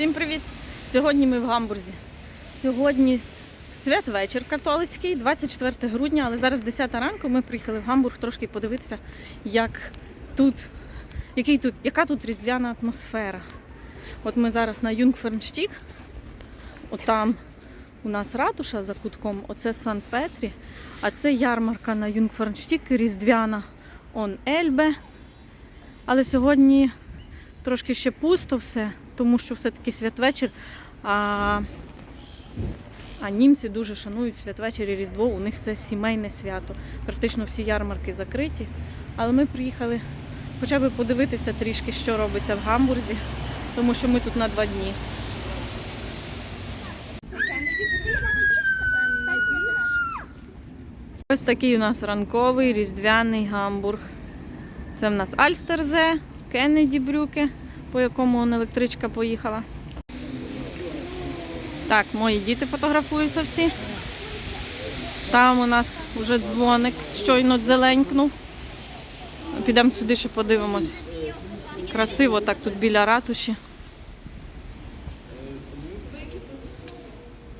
Всім привіт! Сьогодні ми в Гамбурзі. Сьогодні святвечір католицький, 24 грудня, але зараз 10 ранку ми приїхали в Гамбург трошки подивитися, як тут, який тут, яка тут різдвяна атмосфера. От ми зараз на Юнгфернштік, отам у нас ратуша за кутком, оце Сан-Петрі, а це ярмарка на Юнгфернштік, різдвяна он Ельбе. Але сьогодні трошки ще пусто все, тому що все-таки святвечір. А, а німці дуже шанують святвечір і Різдво, у них це сімейне свято. Практично всі ярмарки закриті. Але ми приїхали хоча б подивитися трішки, що робиться в Гамбурзі, тому що ми тут на два дні. Ось такий у нас ранковий різдвяний гамбург. Це в нас Альстерзе, Кеннеді Брюки, по якому електричка поїхала. Так, мої діти фотографуються всі. Там у нас вже дзвоник щойно зеленькнув. Підемо сюди ще подивимось. Красиво так тут біля ратуші.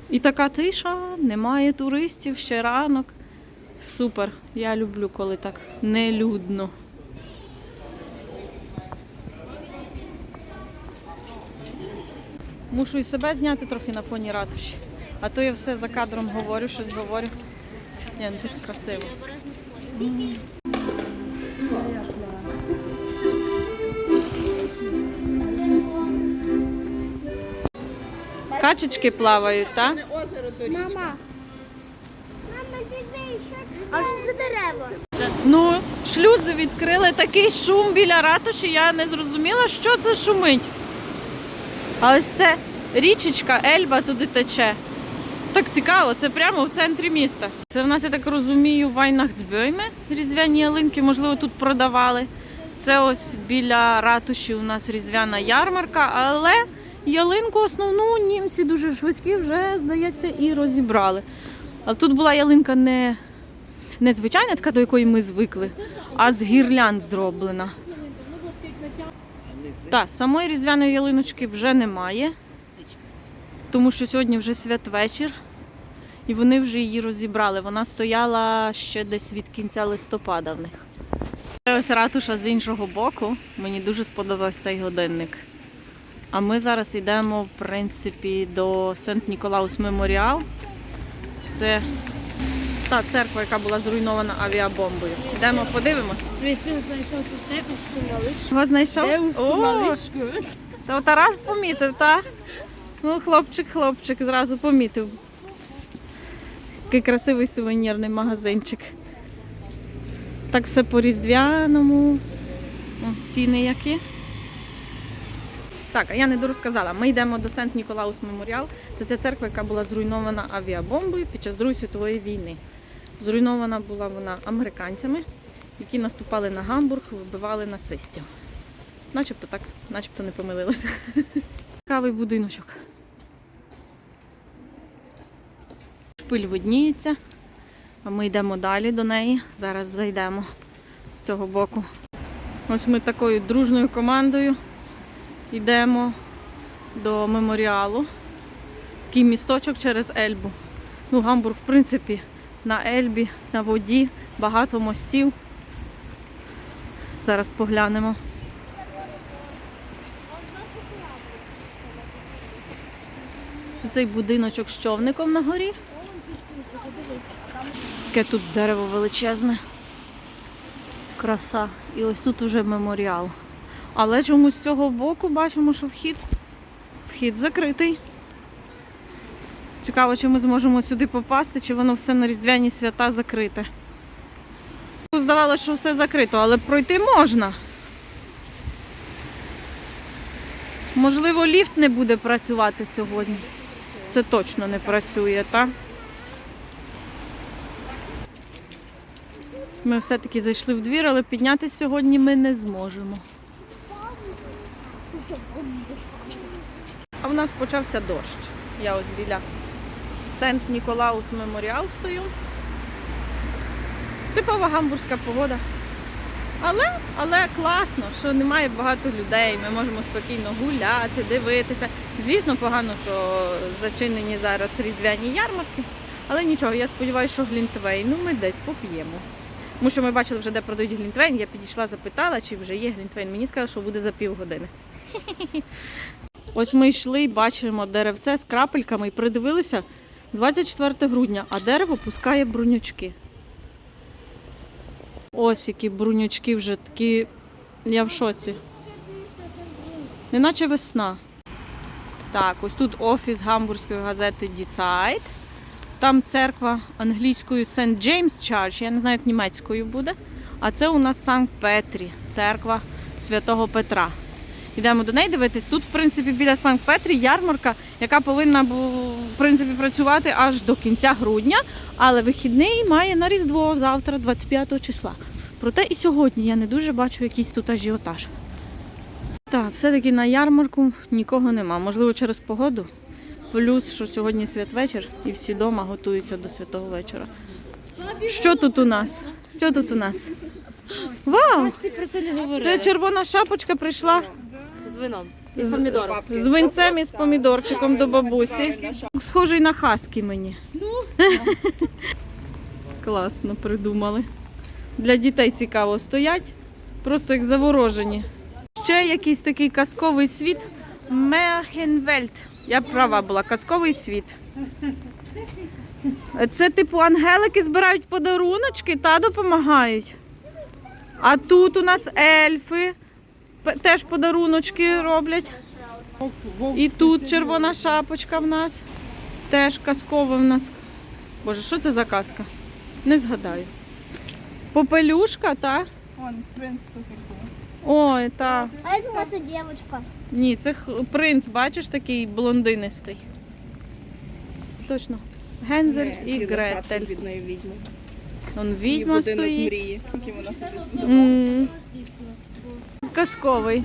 І така тиша, немає туристів, ще ранок. Супер. Я люблю, коли так нелюдно. Мушу і себе зняти трохи на фоні ратуші. А то я все за кадром говорю, щось говорю. Ні, ну тут красиво. Качечки плавають, так? Мама. Мама, дивись, що це? Аж це дерева. Ну, шлюзи відкрили такий шум біля ратуші, я не зрозуміла, що це шумить. А ось це річечка Ельба туди тече. Так цікаво, це прямо в центрі міста. Це в нас, я так розумію, Вайнахцбьойме, різдвяні ялинки, можливо, тут продавали. Це ось біля ратуші у нас різдвяна ярмарка, але ялинку основну німці дуже швидкі вже, здається, і розібрали. Але тут була ялинка не не звичайна така, до якої ми звикли, а з гірлянд зроблена. Так, самої різдвяної ялиночки вже немає, тому що сьогодні вже святвечір, і вони вже її розібрали. Вона стояла ще десь від кінця листопада в них. Ось ратуша з іншого боку. Мені дуже сподобався цей годинник. А ми зараз йдемо, в принципі, до Сент-Ніколаус Меморіал. Це та церква, яка була зруйнована авіабомбою. Йдемо, подивимось. Твій син знайшов тут девушку малишку. Його знайшов? Девушку О, малишку. Та Тарас помітив, так? Ну, хлопчик, хлопчик, зразу помітив. Такий красивий сувенірний магазинчик. Так все по різдвяному. О, ціни які. Так, а я не дорозказала. Ми йдемо до Сент Ніколаус Меморіал. Це ця церква, яка була зруйнована авіабомбою під час Другої світової війни. Зруйнована була вона американцями, які наступали на Гамбург, вибивали нацистів. Начебто так, начебто не помилилися. Цікавий будиночок. Шпиль видніється, а ми йдемо далі до неї. Зараз зайдемо з цього боку. Ось ми такою дружною командою йдемо до меморіалу. Такий місточок через Ельбу. Ну, Гамбург, в принципі, на Ельбі, на воді, багато мостів. Зараз поглянемо. Цей будиночок з човником на горі. Яке тут дерево величезне. Краса. І ось тут уже меморіал. Але чомусь з цього боку бачимо, що вхід, вхід закритий. Цікаво, чи ми зможемо сюди попасти, чи воно все на різдвяні свята закрите. Здавалося, що все закрито, але пройти можна. Можливо, ліфт не буде працювати сьогодні. Це точно не працює, так? Ми все-таки зайшли в двір, але піднятися сьогодні ми не зможемо. А в нас почався дощ. Я ось біля Сент Ніколаус Меморіал стою. Типова гамбурзька погода. Але, але класно, що немає багато людей. Ми можемо спокійно гуляти, дивитися. Звісно, погано, що зачинені зараз різдвяні ярмарки. Але нічого, я сподіваюся, що глінтвейну ми десь поп'ємо. Тому що ми бачили вже, де продають глінтвейн. Я підійшла, запитала, чи вже є глінтвейн. Мені сказали, що буде за півгодини. Ось ми йшли і бачимо деревце з крапельками і придивилися 24 грудня, а дерево пускає брунючки. Ось які брунючки вже такі. Я в шоці. Неначе весна. Так, ось тут офіс гамбурзької газети Zeit. Там церква англійською St. James Church, я не знаю, як німецькою буде. А це у нас Санкт Петрі, церква святого Петра. Йдемо до неї дивитись. Тут, в принципі, біля Санкт Петрі ярмарка, яка повинна в принципі, працювати аж до кінця грудня, але вихідний має на Різдво завтра, 25 числа. Проте і сьогодні я не дуже бачу якийсь тут ажіотаж. Так, все-таки на ярмарку нікого нема. Можливо, через погоду. Плюс, що сьогодні святвечір і всі вдома готуються до святого вечора. Що тут у нас? Що тут у нас? Вау! Це червона шапочка прийшла з вином. З, з винцем і з помідорчиком до бабусі. Схожий на хаски мені. Класно придумали. Для дітей цікаво стоять, просто як заворожені. Ще якийсь такий казковий світ. Мехенвельт. Я права була, казковий світ. Це типу ангелики збирають подаруночки та допомагають. А тут у нас ельфи теж подаруночки роблять. І тут червона шапочка в нас. Теж казкова в нас. Боже, що це за казка? Не згадаю. Попелюшка, та? Вон, принц туфельку. Ой, та. А я думала, це дівчинка. Ні, це х- принц, бачиш, такий блондинистий. Точно. Гензель і Гретель. від неї відьми. Он І відьма будинок стоїть. мрії, який вона собі збудувала. М. Казковий.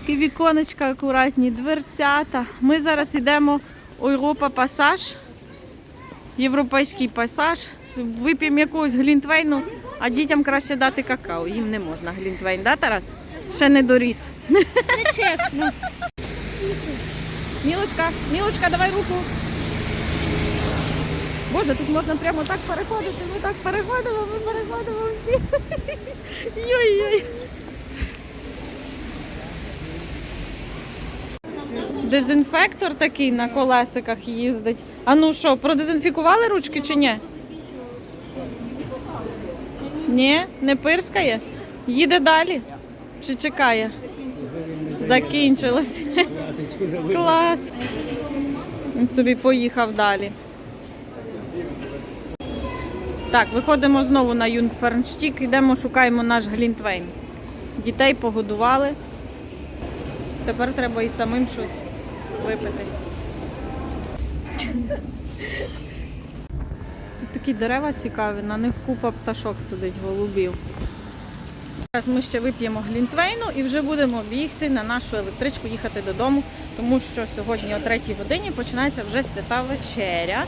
Такі віконечка акуратні, дверцята. Ми зараз йдемо у Європа Пасаж. Європейський пасаж. Вип'ємо якогось глінтвейну, а дітям краще дати какао. Їм не можна глінтвейн, да, Тарас? Ще не доріс. Не чесно. Мілочка, Мілочка, давай руку. Боже, тут можна прямо так переходити. Ми так переходимо, ми переходимо всі. Йой-йой. Дезінфектор такий на колесиках їздить. А ну що, продезінфікували ручки чи ні? Ні, не пирскає? Їде далі? Чи чекає? Закінчилось. Клас. Він собі поїхав далі. Так, виходимо знову на Юнгфернштік, йдемо, шукаємо наш Глінтвейн. Дітей погодували. Тепер треба і самим щось випити. Тут такі дерева цікаві, на них купа пташок сидить, голубів. Зараз ми ще вип'ємо глінтвейну і вже будемо бігти на нашу електричку, їхати додому, тому що сьогодні о 3 годині починається вже свята вечеря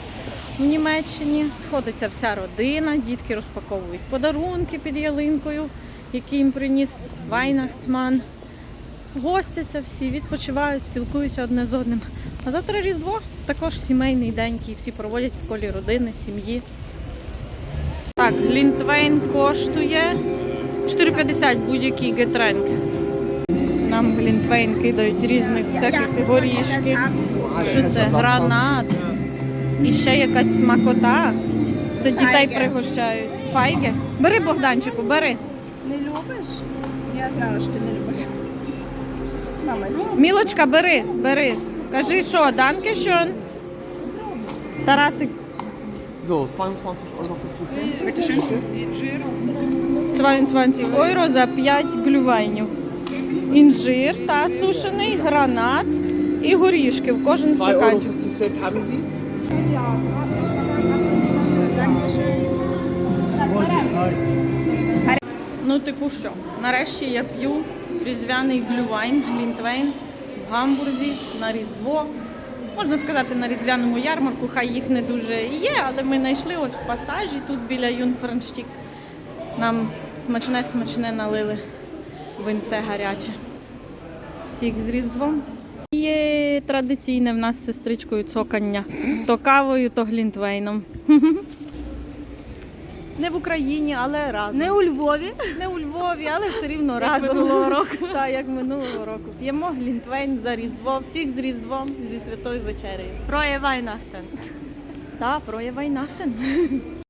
в Німеччині. Сходиться вся родина, дітки розпаковують подарунки під ялинкою, які їм приніс Вайнахцман. Гостяться всі, відпочивають, спілкуються одне з одним. А завтра Різдво також сімейний день, який всі проводять в колі родини, сім'ї. Так, Глінтвейн коштує 4,50 будь-який гетренк. Нам глінтвейн кидають різних всяких горішків. Що це? Гранат. І ще якась смакота. Це дітей пригощають. Файги? Бери Богданчику, бери. Не любиш? Я знала, що ти не любиш. Мілочка, бери, бери. Кажи, що, данке шон? Тарасик, So, 22,50 Euro. 22 євро за 5 глювайнів. Інжир та сушений, гранат і горішки в кожен стаканчик. Ну, типу що? Нарешті я п'ю різдвяний глювайн, глінтвейн в гамбурзі на Різдво. Можна сказати, на різдвяному ярмарку, хай їх не дуже є, але ми знайшли ось в пасажі тут біля Юнфернштік. Нам смачне-смачне налили винце гаряче. Всіх з Різдвом. Є традиційне в нас з сестричкою цокання. То кавою, то глінтвейном. Не в Україні, але разом. Не у Львові. Не у Львові, але все рівно Як разом. минулого року. Так, як минулого року. П'ємо глінтвейн за Різдво, всіх з Різдвом, зі святою вечерею. Фроє Вайнахтен. Та, Фроє Вайнахтен.